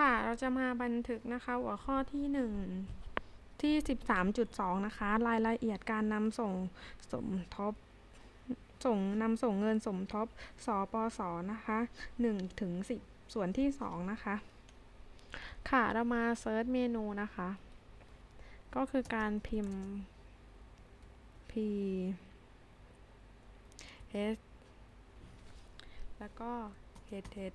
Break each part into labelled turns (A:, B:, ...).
A: ค่ะ เราจะมาบันทึกนะคะหัวข้อที่ 1 ที่ 13.2 นะคะ รายละเอียดการนำส่งสมทบ ส่งนำส่งเงินสมทบ สปส นะคะ1ถึง10 ส่วนที่ 2 นะคะ ค่ะ เรามาเซิร์ชเมนูนะคะ ก็คือการพิมพ์ p s แล้วก็ h h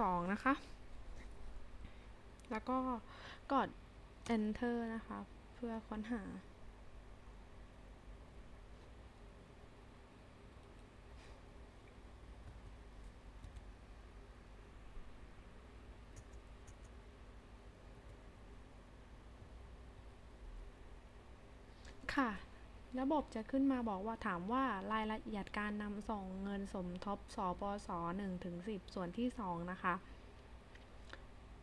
A: สองนะคะ แล้วก็กด enter นะคะ เพื่อค้นหา ค่ะ ระบบจะขึ้นมาบอกว่าถามว่ารายละเอียดการนำส่งเงินสมทบสปส1ถึง10 ส่วนที่ 2 นะคะ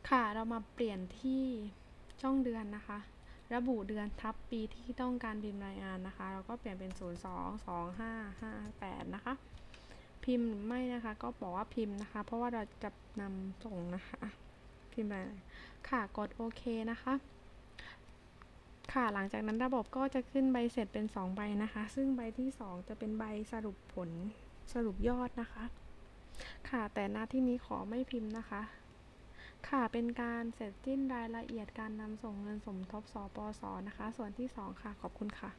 A: ค่ะเรามาเปลี่ยนที่ช่องเดือนนะคะ ระบุเดือนทับปีที่ต้องการพิมพ์รายงานนะคะ เราก็เปลี่ยนเป็น 0 2 2 5 5 8 นะคะ พิมพ์หรือไม่นะคะ ก็บอกว่าพิมพ์นะคะ เพราะว่าเราจะนำส่งนะคะ พิมพ์อะไรค่ะกดโอเคนะคะ ค่ะหลังจากนั้นระบบก็จะขึ้นใบเสร็จเป็น 2 ใบนะคะ ซึ่งใบที่ 2 จะเป็นใบสรุปผลสรุปยอดนะคะ ค่ะแต่หน้าที่นี้ขอไม่พิมพ์นะคะ ค่ะเป็นการเสร็จสิ้นรายละเอียดการนำส่งเงินสมทบสปสนะคะ ส่วนที่ 2 ค่ะขอบคุณค่ะ